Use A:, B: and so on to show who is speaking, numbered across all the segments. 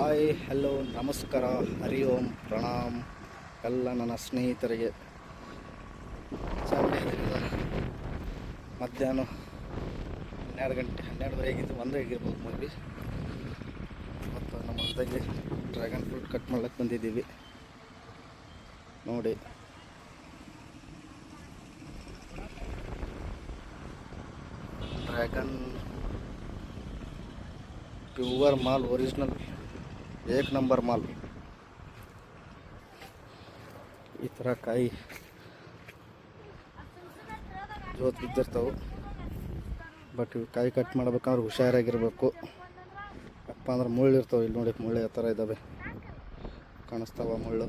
A: Hi hello ನಮಸ್ಕಾರ, ಹರಿ ಓಂ, ಪ್ರಣಾಮ್. ಎಲ್ಲ ನನ್ನ ಸ್ನೇಹಿತರಿಗೆ. ಮಧ್ಯಾಹ್ನ ಹನ್ನೆರಡು ಗಂಟೆ, ಹನ್ನೆರಡುವರೆಗಿದ್ದು ಒಂದೇ ಆಗಿರ್ಬೋದು ಮೇ ಮತ್ತು ನಮ್ಮ ಹೊಸದಾಗಿ ಡ್ರ್ಯಾಗನ್ ಫ್ರೂಟ್ ಕಟ್ ಮಾಡ್ಲಿಕ್ಕೆ ಬಂದಿದ್ದೀವಿ. ನೋಡಿ. ಡ್ರ್ಯಾಗನ್ ಪ್ಯೂವರ್ ಮಾಲ್ ಒರಿಜಿನಲ್ ಏಕ್ ನಂಬರ್ ಮಾಲ್ ಈ ಥರ ಕಾಯಿ ಜೋತ್ ಬಿದ್ದಿರ್ತಾವೆ. ಬಟ್ ಇವು ಕಾಯಿ ಕಟ್ ಮಾಡ್ಬೇಕಂದ್ರೆ ಹುಷಾರಾಗಿರ್ಬೇಕು. ಅಪ್ಪ ಅಂದ್ರೆ ಮುಳ್ಳು ಇರ್ತಾವೆ ಇಲ್ಲಿ ನೋಡಿ ಮುಳ್ಳು ಆ ಥರ ಇದ್ದಾವೆ ಕಾಣಿಸ್ತಾವ ಮುಳ್ಳು.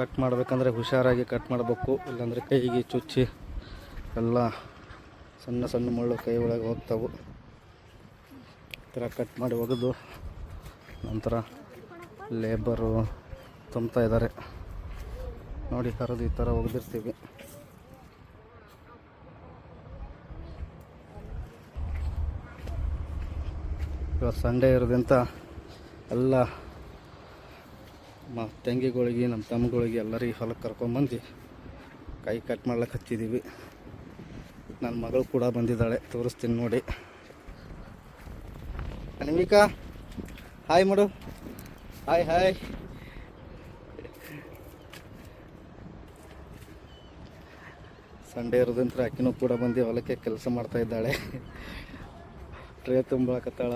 A: ಕಟ್ ಮಾಡ್ಬೇಕಂದ್ರೆ ಹುಷಾರಾಗಿ ಕಟ್ ಮಾಡಬೇಕು. ಇಲ್ಲಾಂದರೆ ಕೈಗೆ ಚುಚ್ಚಿ ಎಲ್ಲ ಸಣ್ಣ ಸಣ್ಣ ಮುಳ್ಳು ಕೈ ಒಳಗೆ ಹೋಗ್ತಾವು. ಈ ಥರ ಕಟ್ ಮಾಡಿ ಒಗೆದು ನಂತರ ಲೇಬರು ತುಂಬ್ತಾ ಇದ್ದಾರೆ. ನೋಡಿ ಕರೆದು ಈ ಥರ ಒಗೆದಿರ್ತೀವಿ. ಇವತ್ತು ಸಂಡೇ ಇರೋದಂತ ಎಲ್ಲ ಮ ತಂಗಿಗಳಿಗೆ, ನಮ್ಮ ತಮ್ಮಗಳಿಗೆ ಎಲ್ಲರಿಗೆ ಹೊಲಕ್ಕೆ ಕರ್ಕೊಂಬಂದು ಕೈ ಕಟ್ ಮಾಡ್ಲಿಕ್ಕೆ ಹಚ್ಚಿದ್ದೀವಿ. ನನ್ನ ಮಗಳು ಕೂಡ ಬಂದಿದ್ದಾಳೆ. ತೋರಿಸ್ತೀನಿ ನೋಡಿ. ಅನ್ವಿಕಾ ಹಾಯ್ ಮಾಡು. Hi hi. ಸಂಡೇ ಇರೋದಂತ್ರ ಆಕಿನೂ ಕೂಡ ಬಂದು ಹೊಲಕ್ಕೆ ಕೆಲಸ ಮಾಡ್ತಾ ಇದ್ದಾಳೆ. ಟ್ರೇ ತುಂಬಾಕತ್ತಾಳ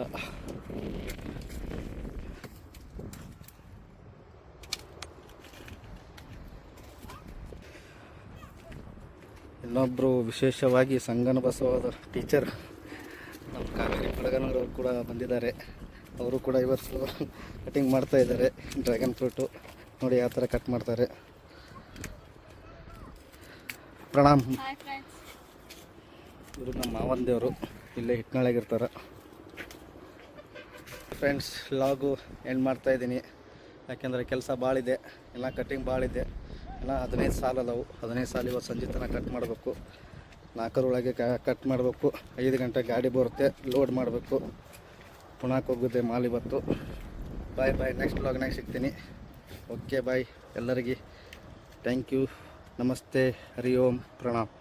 A: ಇನ್ನೊಬ್ಬರು ವಿಶೇಷವಾಗಿ ಸಂಗನ ಬಸವದ ಟೀಚರ್ ನಮ್ಮ ಕಾವೇರಿ ಬೆಳಗನವರು ಕೂಡ ಬಂದಿದ್ದಾರೆ. ಅವರು ಕೂಡ ಇವತ್ತು ಕಟಿಂಗ್ ಮಾಡ್ತಾ ಇದ್ದಾರೆ. ಡ್ರ್ಯಾಗನ್ ಫ್ರೂಟು ನೋಡಿ ಯಾವ ಥರ ಕಟ್ ಮಾಡ್ತಾರೆ. ಪ್ರಣಾಮ್. ಇವರು ನಮ್ಮ ಮಾವಂದೇವರು ಇಲ್ಲೇ ಹಿಟ್ನಾಳಾಗಿರ್ತಾರೆ. ಫ್ರೆಂಡ್ಸ್ ಲಾಗು ಎಂಡ್ ಮಾಡ್ತಾ ಇದ್ದೀನಿ. ಯಾಕೆಂದರೆ ಕೆಲಸ ಭಾಳಿದೆ ಎಲ್ಲ ಕಟ್ಟಿಂಗ್ ಭಾಳಿದೆ ಎಲ್ಲ ಹದಿನೈದು ಸಾಲ ಅದಾವು. ಹದಿನೈದು ಸಾಲ ಇವತ್ತು ಸಂಜೆ ತನಕ ಕಟ್ ಮಾಡಬೇಕು. ನಾಲ್ಕರೊಳಗೆ ಕಟ್ ಮಾಡಬೇಕು. ಐದು ಗಂಟೆ ಗಾಡಿ ಬರುತ್ತೆ ಲೋಡ್ ಮಾಡಬೇಕು. ಪುಣಾಕ್ ಹೋಗುತ್ತೆ ಮಾಲ್ ಇವತ್ತು. ಬಾಯ್ ಬಾಯ್ ನೆಕ್ಸ್ಟ್ ಲಾಗ್ನಾಗ ಸಿಗ್ತೀನಿ. ಓಕೆ ಬಾಯ್ ಎಲ್ಲರಿಗೆ ಥ್ಯಾಂಕ್ ಯು ನಮಸ್ತೆ. ಹರಿ ಓಂ. ಪ್ರಣಾಮ್.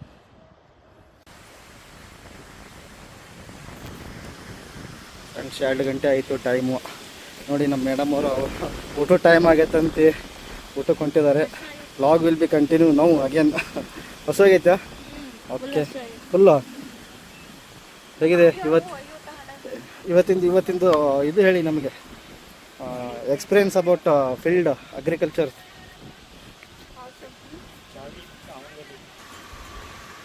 A: ಫ್ರೆಂಡ್ಸ್, ಎರಡು ಗಂಟೆ ಆಯಿತು ಟೈಮು ನೋಡಿ, ನಮ್ಮ ಮೇಡಮ್ ಅವರು ಊಟ ಟೈಮ್ ಆಗೈತಂತೆ. ಊಟಕ್ಕೆ ಹೊಂಟಿದ್ದಾರೆ. ಲಾಗ್ ವಿಲ್ ಬಿ ಕಂಟಿನ್ಯೂ ನಾವು ಅಗೇನ್ ಹೊಸೋಗೈತೆ ಓಕೆ ಫುಲ್ಲು ಹೇಗಿದೆ ಇವತ್ತು ಇವತ್ತಿಂದ ಇವತ್ತಿಂದು ಇದು ಹೇಳಿ ನಮಗೆ. Experience about field agriculture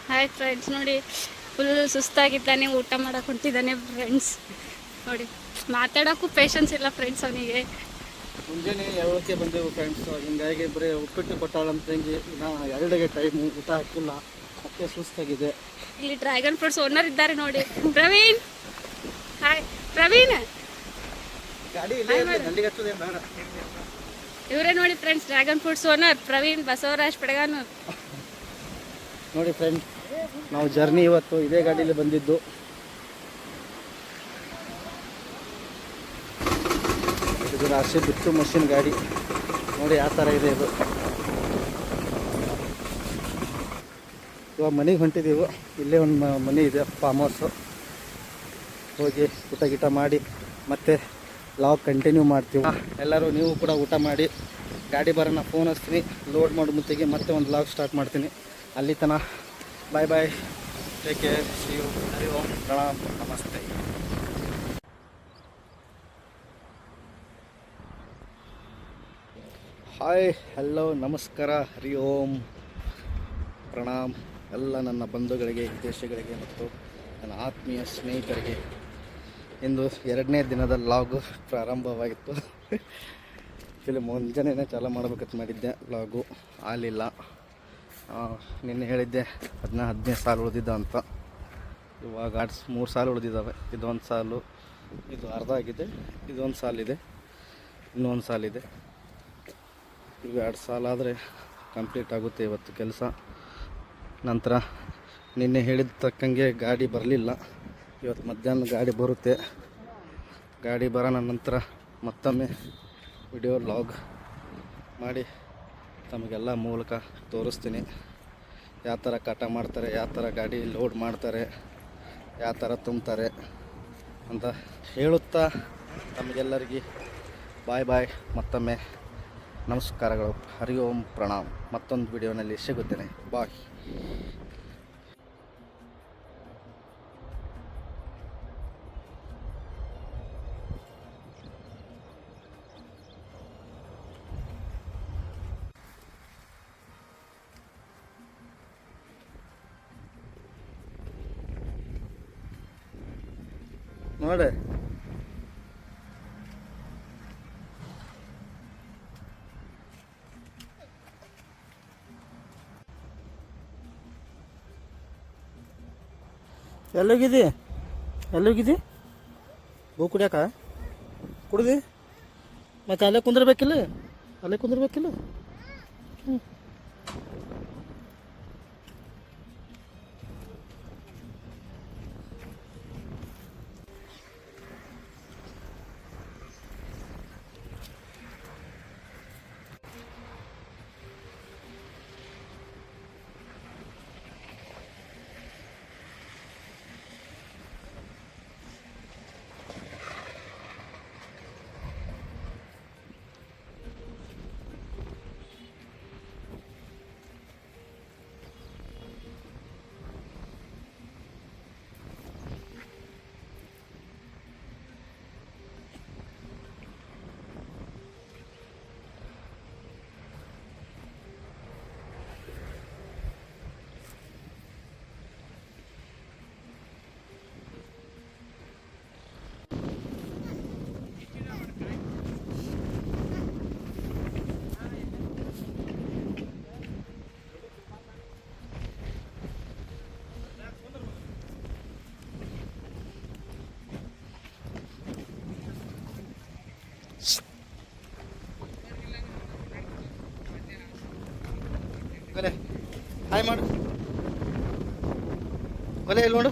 B: hi friends ನೋಡಿ ಫುಲ್ ಸುಸ್ತಾಗಿದ್ದಾನೆ ಊಟ ಮಾಡಕ್ಕೆ ಹೊಂಟಿದ್ದಾನೆ ಫ್ರೆಂಡ್ಸ್ ನೋಡಿ, ಮಾತಾಡೋಕ್ಕೂ ಪೇಷನ್ಸ್ ಇಲ್ಲ ಫ್ರೆಂಡ್ಸ್ ಅವನಿಗೆ.
A: ಮುಂಜಾನೆ ಎರಡಕ್ಕೆ ಬಂದೆವು ಫ್ರೆಂಡ್ಸ್ ಹಿಂಗಾಗಿ ಬರೀ ಉಪ್ಪಿಟ್ಟು ಕೊಟ್ಟಾಳಂತ ತಂಗಿ ನಾ ಎರಡಿಗೆ ಟೈಮು ಊಟ ಹಾಕಿಲ್ಲ ಮತ್ತೆ ಸುಸ್ತಾಗಿದೆ.
B: ಇಲ್ಲಿ ಡ್ರ್ಯಾಗನ್ ಫ್ರೂಟ್ಸ್ ಓನರ್ ಇದ್ದಾರೆ ನೋಡಿ. ಪ್ರವೀಣ್ ಹಾಯ್ ಪ್ರವೀಣ್
A: ಗಾಡಿ ಬೇಡ.
B: ಇವರೇ ನೋಡಿ friends dragon fruits owner Praveen Basavaraj Padaganur
A: ನೋಡಿ ಫ್ರೆಂಡ್ ನಾವು ಜರ್ನಿ ಇವತ್ತು ಇದೇ ಗಾಡೀಲಿ ಬಂದಿದ್ದು. ಇದು ರಾಶಿ ಬಿಟ್ಟು ಮಷಿನ್ ಗಾಡಿ. ನೋಡಿ ಯಾವ ಥರ ಇದೆ ಇದು. ಇವಾಗ ಮನೆಗೆ ಹೊಂಟಿದ್ದೀವಿ ಇಲ್ಲೇ ಒಂದು ಮನೆ ಇದೆ ಫಾರ್ಮ್ ಹೌಸು ಹೋಗಿ ಊಟ ಗೀಟ ಮಾಡಿ, ಮತ್ತೆ ಲಾಗ್ ಕಂಟಿನ್ಯೂ ಮಾಡ್ತೀವಿ. ಎಲ್ಲರೂ ನೀವು ಕೂಡ ಊಟ ಮಾಡಿ, ಗಾಡಿ ಬರೋಣ ಫೋನ್ ಹಚ್ತೀನಿ ಲೋಡ್ ಮಾಡೋ ಮುತ್ತಿಗೆ, ಮತ್ತೆ ಒಂದು ಲಾಗ್ ಸ್ಟಾರ್ಟ್ ಮಾಡ್ತೀನಿ. ಅಲ್ಲಿ ತನ bye bye take care see you Hari Om. Pranam. ನಮಸ್ತೆ. ಹಾಯ್ ಹಲೋ ನಮಸ್ಕಾರ, ಹರಿ ಓಂ, ಪ್ರಣಾಮ್. ಎಲ್ಲ ನನ್ನ ಬಂಧುಗಳಿಗೆ, ವಿದೇಶಗಳಿಗೆ ಮತ್ತು ನನ್ನ ಆತ್ಮೀಯ ಸ್ನೇಹಿತರಿಗೆ ಇಂದು ಎರಡನೇ ದಿನದ ಲಾಗು ಪ್ರಾರಂಭವಾಗಿತ್ತು. ಇಲ್ಲಿ ಮುಂಜಾನೆ ಚಾಲು ಮಾಡಬೇಕಂತ ಮಾಡಿದ್ದೆ. ಲಾಗು ಆಗಲಿಲ್ಲ. ನಿನ್ನೆ ಹೇಳಿದ್ದೆ ಅದನ್ನ ಹದಿನೈದು ಸಾಲು ಉಳಿದಿದ್ದ ಅಂತ. ಇವಾಗ ಮೂರು ಸಾಲು ಉಳಿದಿದ್ದಾವೆ. ಇದೊಂದು ಸಾಲು, ಇದು ಅರ್ಧ ಆಗಿದೆ, ಇದೊಂದು ಸಾಲಿದೆ ಇನ್ನೊಂದು ಸಾಲಿದೆ ಇವು ಎರಡು ಸಾಲ ಆದರೆ ಕಂಪ್ಲೀಟ್ ಆಗುತ್ತೆ ಇವತ್ತು ಕೆಲಸ. ನಂತರ ನಿನ್ನೆ ಹೇಳಿದ ತಕ್ಕಂಗೆ ಗಾಡಿ ಬರಲಿಲ್ಲ. ಇವತ್ತು ಮಧ್ಯಾಹ್ನ ಗಾಡಿ ಬರುತ್ತೆ. ಗಾಡಿ ಬರೋಣ ನಂತರ ಮತ್ತೊಮ್ಮೆ ವಿಡಿಯೋ ಲಾಗ್ ಮಾಡಿ ತಮಗೆಲ್ಲ ಮೂಲಕ ತೋರಿಸ್ತೀನಿ. ಯಾವ ಥರ ಕಟ ಮಾಡ್ತಾರೆ, ಯಾವ ಥರ ಗಾಡಿ ಲೋಡ್ ಮಾಡ್ತಾರೆ, ಯಾವ ಥರ ತುಂಬ್ತಾರೆ ಅಂತ ಹೇಳುತ್ತಾ ತಮಗೆಲ್ಲರಿಗೆ ಬಾಯ್ ಬಾಯ್ ಮತ್ತೊಮ್ಮೆ ನಮಸ್ಕಾರಗಳು. ಹರಿ ಓಂ ಪ್ರಣಾಮ್. ಮತ್ತೊಂದು ವಿಡಿಯೋನಲ್ಲಿ ಸಿಗುತ್ತೇನೆ. ಬಾಯ್. ಎಲ್ಲೋಗಿದ್ದಿ? ಎಲ್ಲೋಗಿದ್ದಿ? ಹೂ ಕುಡಿಯಾಕ? ಕುಡ್ದಿ? ಮತ್ತೆ ಅಲ್ಲೇ ಕುಂದಿರ್ಬೇಕಿಲ್ಲ? ಅಲ್ಲೇ ಕುಂದಿರ್ಬೇಕಿಲ್ಲ? ಕೊಲೆ ಹಾಯ್ ಮಾಡು. ಕೊಲೆ ಇಲ್ಲಿ ನೋಡು.